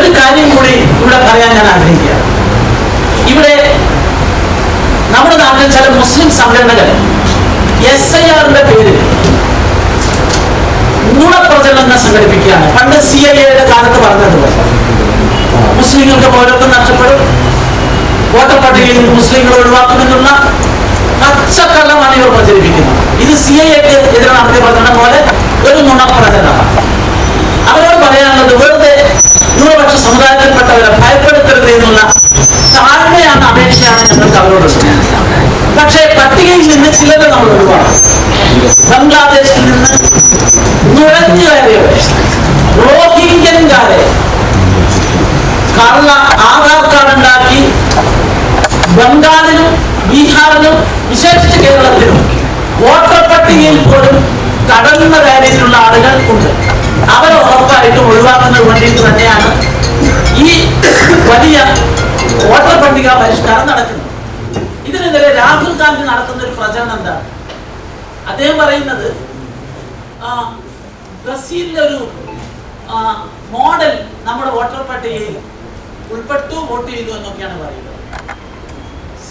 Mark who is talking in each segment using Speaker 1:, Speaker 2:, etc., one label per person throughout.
Speaker 1: ഒരു കാര്യം കൂടി ഇവിടെ പറയാൻ ഞാൻ ആഗ്രഹിക്കുക. ഇവിടെ നമ്മുടെ നാട്ടിൽ ചില മുസ്ലിം സംഘടനകൾ എസ് ഐ ആറിന്റെ പേരിൽ നുണപ്രചരണങ്ങൾ സംഘടിപ്പിക്കുകയാണ്. പണ്ട് സി ഐ എയുടെ കാലത്ത് പറഞ്ഞതുപോലെ മുസ്ലിങ്ങൾക്ക് പൗരത്വം നഷ്ടപ്പെടും. വോട്ടപ്പട്ടികയിൽ മുസ്ലിങ്ങൾ ഒഴിവാക്കുമെന്നുള്ള പച്ചക്കള്ളമാണ് ഇവർ പ്രചരിപ്പിക്കുന്നത്. ഇത് സി ഐ എക്ക് എതിരെ നടത്തിയ പ്രചരണം പോലെ ബംഗ്ലാദേശിൽ നിന്ന് നുഴഞ്ഞു കയറിയവർ റോഹിംഗ്യൻകാരെ കള്ള ആധാർ കാർഡ് ഉണ്ടാക്കി ബംഗാളിലും ബീഹാറിലും വിശേഷിച്ച് കേരളത്തിലും വോട്ടർ പട്ടികയിൽ പോലും കടന്ന കാര്യത്തിലുള്ള ആളുകൾ ഉണ്ട്. അവരെ ഉറപ്പായിട്ടും ഒഴിവാക്കുന്നതിന് വേണ്ടിയിട്ട് തന്നെയാണ് ഈ വലിയ വോട്ടർ പട്ടിക പരിഷ്കാരം നടക്കുന്നത്. ഇതിനെതിരെ രാഹുൽ ഗാന്ധി നടത്തുന്ന ഒരു പ്രചരണം എന്താണ്? അദ്ദേഹം പറയുന്നത് ബ്രസീലിലെ ഒരു മോഡൽ നമ്മുടെ വോട്ടർ പട്ടികയിൽ ഉൾപ്പെട്ടു വോട്ട് ചെയ്തു എന്നൊക്കെയാണ് പറയുന്നത്.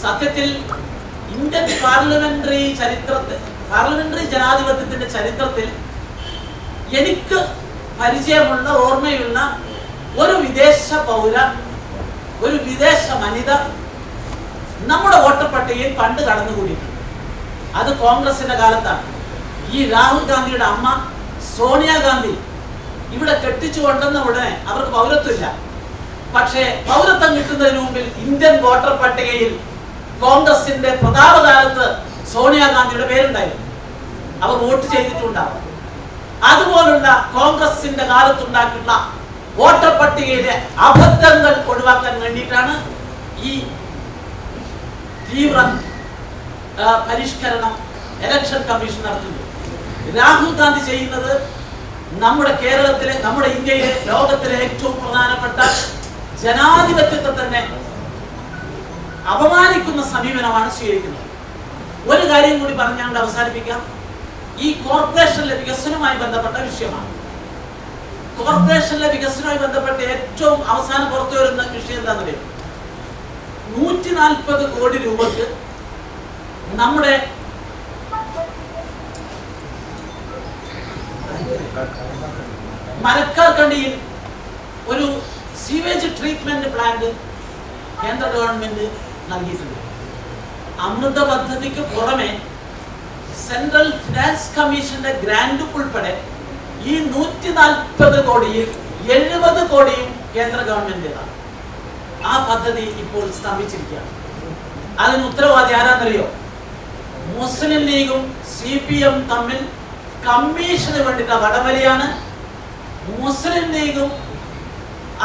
Speaker 1: സത്യത്തിൽ ഇന്ത്യൻ പാർലമെന്ററി ചരിത്രത്തിൽ പാർലമെന്ററി ജനാധിപത്യത്തിന്റെ ചരിത്രത്തിൽ എനിക്ക് പരിചയമുള്ള ഓർമ്മയുള്ള ഒരു വിദേശ പൗര ഒരു വിദേശ വനിത നമ്മുടെ വോട്ടർ പട്ടികയിൽ പണ്ട് കടന്നുകൂടിയിട്ടുണ്ട്. അത് കോൺഗ്രസിന്റെ കാലത്താണ്. ഈ രാഹുൽ ഗാന്ധിയുടെ അമ്മ സോണിയാഗാന്ധി ഇവിടെ കെട്ടിച്ചു കൊണ്ടെന്ന ഉടനെ അവർക്ക് പൗരത്വമില്ല. പക്ഷേ പൗരത്വം കിട്ടുന്നതിന് മുമ്പിൽ ഇന്ത്യൻ വോട്ടർ പട്ടികയിൽ കോൺഗ്രസിന്റെ പ്രതാപകാലത്ത് സോണിയാഗാന്ധിയുടെ പേരുണ്ടായിരുന്നു. അവർ വോട്ട് ചെയ്തിട്ടുണ്ടാവും. അതുപോലുള്ള കോൺഗ്രസിന്റെ കാലത്തുണ്ടാക്കിയിട്ടുള്ള വോട്ടർ പട്ടികയിലെ അബദ്ധങ്ങൾ ഒഴിവാക്കാൻ വേണ്ടിയിട്ടാണ് ഈ തീവ്ര പരിഷ്കരണം ഇലക്ഷൻ കമ്മീഷൻ നടത്തുന്നു. രാഹുൽ ഗാന്ധി ചെയ്യുന്നത് നമ്മുടെ കേരളത്തിലെ നമ്മുടെ ഇന്ത്യയിലെ ലോകത്തിലെ ഏറ്റവും പ്രധാനപ്പെട്ട ജനാധിപത്യത്തെ തന്നെ അപമാനിക്കുന്ന സമീപനമാണ് സ്വീകരിക്കുന്നത്. ഒരു കാര്യം കൂടി പറഞ്ഞുകൊണ്ട് അവസാനിപ്പിക്കാം. ഈ കോർപ്പറേഷനിലെ വികസനവുമായി ബന്ധപ്പെട്ട വിഷയമാണ്. കോർപ്പറേഷനിലെ വികസനവുമായി ബന്ധപ്പെട്ട് ഏറ്റവും അവസാനം പുറത്തു വരുന്ന വിഷയം എന്താണെന്ന് അറിയാം നൂറ്റി നാൽപ്പത് കോടി രൂപക്ക് നമ്മുടെ മരക്കാർക്കണ്ടിയിൽ ഒരു സീവേജ് ട്രീറ്റ്മെന്റ് പ്ലാന്റ് കേന്ദ്ര ഗവൺമെന്റ് നൽകിയിട്ടുണ്ട്. അമൃത പദ്ധതിക്ക് പുറമെ സെൻട്രൽ ഫിനാൻസ് കമ്മീഷന്റെ ഗ്രാന്റ് ഉൾപ്പെടെ ഈ നൂറ്റി നാൽപ്പത് കോടിയിൽ എഴുപത് കോടിയും കേന്ദ്ര ഗവൺമെന്റിനാണ്. ആ പദ്ധതി ഇപ്പോൾ സ്തംഭിച്ചിരിക്കുകയാണ് അതിന് ഉത്തരവാദി ആരാന്നറിയോ? മുസ്ലിം ലീഗും സി പി എം തമ്മിൽ കമ്മീഷന് വേണ്ടിയിട്ടുള്ള വടവലിയാണ് മുസ്ലിം ലീഗും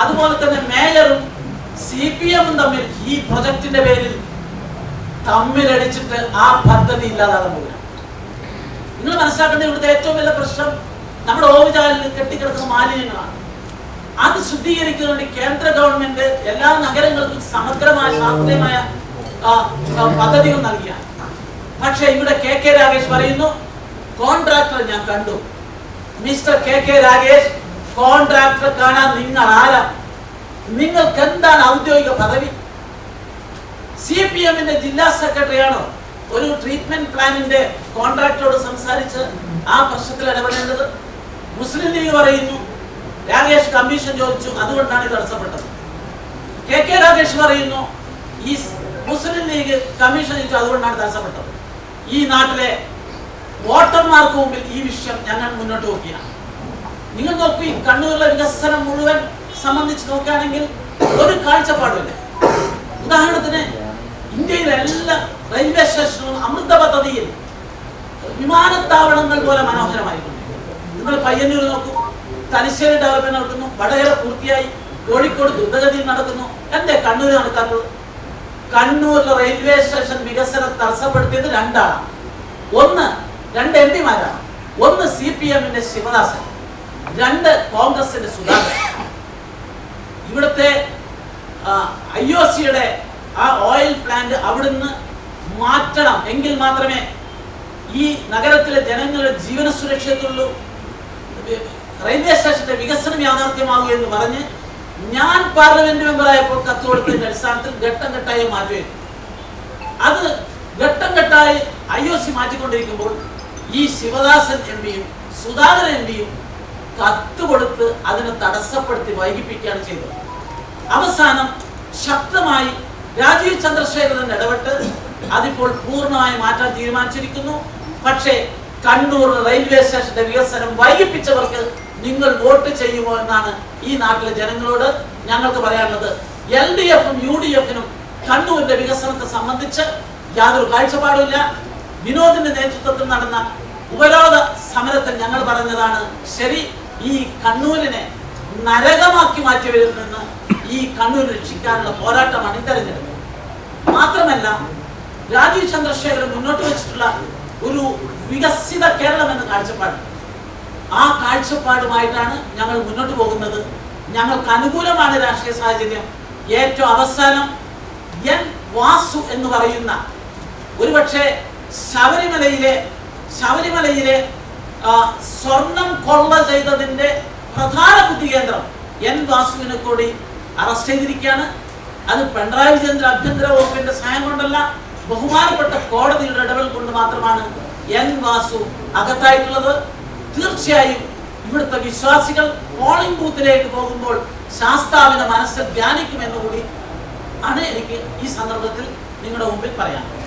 Speaker 1: അതുപോലെ തന്നെ മേയറും സി പി എമ്മും തമ്മിൽ ഈ പ്രൊജക്ടിന്റെ പേരിൽ തമ്മിലടിച്ചിട്ട് ആ പദ്ധതി ഇല്ലാതാകാൻ പോവുകയാണ് നിങ്ങൾ മനസ്സിലാക്കേണ്ട ഇവിടുത്തെ ഏറ്റവും വലിയ പ്രശ്നം നമ്മുടെ ഓവിചാലിൽ കെട്ടിക്കിടക്കുന്ന മാലിന്യങ്ങളാണ്. അത് ശുദ്ധീകരിക്കുന്ന വേണ്ടി കേന്ദ്ര ഗവൺമെന്റ് എല്ലാ നഗരങ്ങൾക്കും സമഗ്രമായ ശാസ്ത്രീയമായ പദ്ധതികൾ നൽകിയാണ്. പക്ഷേ ഇവിടെ കെ കെ രാഗേഷ് പറയുന്നു കോൺട്രാക്ടർ ഞാൻ കണ്ടു. Mister K K Ragesh contractor കാണാൻ നിങ്ങൾ ആരാ? നിങ്ങൾക്ക് എന്താണ് ഔദ്യോഗിക പദവി? സി പി എമ്മിന്റെ ജില്ലാ സെക്രട്ടറിയാണോ ഒരു ട്രീറ്റ്മെന്റ് പ്ലാനിന്റെ കോൺട്രാക്ടറോട് സംസാരിച്ച് ആ പ്രശ്നത്തിൽ ഇടപെടേണ്ടത്? മുസ്ലിം ലീഗ് പറയുന്നു രാകേഷ് കമ്മീഷൻ ചോദിച്ചു അതുകൊണ്ടാണ് തടസ്സപ്പെട്ടത്. കെ കെ രാകേഷ് പറയുന്നു ഈ മുസ്ലിം ലീഗ് കമ്മീഷൻ ചോദിച്ചു അതുകൊണ്ടാണ് തടസ്സപ്പെട്ടത്. ഈ നാട്ടിലെ വോട്ടർമാർക്ക് മുമ്പിൽ ഈ വിഷയം ഞങ്ങൾ മുന്നോട്ട് നോക്കിയാണ് നിങ്ങൾ നോക്കൂ കണ്ണൂരിലെ വികസനം മുഴുവൻ സംബന്ധിച്ച് നോക്കുകയാണെങ്കിൽ ഒരു കാഴ്ചപ്പാടുമില്ല. ഉദാഹരണത്തിന് ഇന്ത്യയിലെ എല്ലാ റെയിൽവേ സ്റ്റേഷനുകളും അമൃത പദ്ധതിയിൽ വിമാനത്താവളങ്ങൾ പോലെ മനോഹരമായിട്ടുണ്ട്. നിങ്ങൾ പയ്യന്നൂർ നോക്കൂ തലശ്ശേരി ഡെവലപ്മെന്റ് നടക്കുന്നു വടകര പൂർത്തിയായി കോഴിക്കോട് ദ്രുതഗതിയിൽ നടക്കുന്നു. എന്തേ കണ്ണൂർ നടക്കാത്തത്? കണ്ണൂരിലെ റെയിൽവേ സ്റ്റേഷൻ വികസനം തടസ്സപ്പെടുത്തിയത് രണ്ടാണ്. ഒന്ന് രണ്ട് എം പിമാരാണ്. ഒന്ന് സി പി എമ്മിന്റെ ശിവദാസൻ രണ്ട് കോൺഗ്രസിന്റെ സുധാകരൻ. ഇവിടുത്തെ ഐ ഒ സിയുടെ ആ ഓയിൽ പ്ലാന്റ് അവിടുന്ന് മാറ്റണം. എങ്കിൽ മാത്രമേ ഈ നഗരത്തിലെ ജനങ്ങളുടെ ജീവന സുരക്ഷയത്തുള്ളൂ റെയിൽവേ സ്റ്റേഷന്റെ വികസനം യാഥാർത്ഥ്യമാകൂ എന്ന് പറഞ്ഞ് ഞാൻ പാർലമെന്റ് മെമ്പറായപ്പോൾ കത്ത് കൊടുത്തതിന്റെ അടിസ്ഥാനത്തിൽ ഘട്ടം ഘട്ടമായി മാറ്റുകയും അത് ഘട്ടം ഘട്ടമായി ഐ ഒ സി മാറ്റിക്കൊണ്ടിരിക്കുമ്പോൾ ഈ ശിവദാസൻ എം പിയും സുധാകരൻ എം പിയും കത്ത് കൊടുത്ത് അതിനെ തടസ്സപ്പെടുത്തി വൈകിപ്പിക്കുകയാണ് ചെയ്തത്. അവസാനം ശക്തമായി രാജീവ് ചന്ദ്രശേഖരൻ ഇടപെട്ട് അതിപ്പോൾ പൂർണമായി മാറ്റാൻ തീരുമാനിച്ചിരിക്കുന്നു. പക്ഷേ കണ്ണൂർ റെയിൽവേ സ്റ്റേഷന്റെ വികസനം വൈകിപ്പിച്ചവർക്ക് നിങ്ങൾ വോട്ട് ചെയ്യുമോ എന്നാണ് ഈ നാട്ടിലെ ജനങ്ങളോട് ഞങ്ങൾക്ക് പറയാനുള്ളത് എൽ ഡി എഫും യു ഡി എഫിനും കണ്ണൂരിന്റെ വികസനത്തെ സംബന്ധിച്ച് യാതൊരു കാഴ്ചപ്പാടുമില്ല. വിനോദിന്റെ നേതൃത്വത്തിൽ നടന്ന ഉപരോധ സമരത്തിൽ ഞങ്ങൾ പറഞ്ഞതാണ് ശരി ഈ കണ്ണൂരിനെ നരകമാക്കി മാറ്റിയവരിൽ നിന്ന് ഈ കണ്ണൂർ രക്ഷിക്കാനുള്ള പോരാട്ടമാണ് തെരഞ്ഞെടുപ്പ് മാത്രമല്ല രാജീവ് ചന്ദ്രശേഖരൻ മുന്നോട്ട് വെച്ചിട്ടുള്ള ഒരു വികസിത കേരളം എന്ന കാഴ്ചപ്പാട് ആ കാഴ്ചപ്പാടുമായിട്ടാണ് ഞങ്ങൾ മുന്നോട്ട് പോകുന്നത്. ഞങ്ങൾക്ക് അനുകൂലമാണ് രാഷ്ട്രീയ സാഹചര്യം. ഏറ്റവും അവസാനം എൻ വാസു എന്ന് പറയുന്ന ഒരുപക്ഷെ ശബരിമലയിലെ ശബരിമലയിലെ സ്വർണം കൊള്ള ചെയ്തതിന്റെ പ്രധാന ബുദ്ധികേന്ദ്രം എൻ വാസുവിനെ കൂടി അറസ്റ്റ് ചെയ്തിരിക്കുകയാണ്. അത് പിണറായി ചന്ദ്ര ആഭ്യന്തര വകുപ്പിന്റെ സഹായം കൊണ്ടല്ല ബഹുമാനപ്പെട്ട കോടതിയുടെ ഇടപെടൽ കൊണ്ട് മാത്രമാണ് എൻ വാസു അകത്തായിട്ടുള്ളത്. തീർച്ചയായും ഇവിടുത്തെ വിശ്വാസികൾ പോളിംഗ് ബൂത്തിലേക്ക് പോകുമ്പോൾ ശാസ്താവിന്റെ മനസ്സിൽ ധ്യാനിക്കുമെന്നുകൂടി ആണ് എനിക്ക് ഈ സന്ദർഭത്തിൽ നിങ്ങളുടെ മുമ്പിൽ പറയാനുള്ളത്.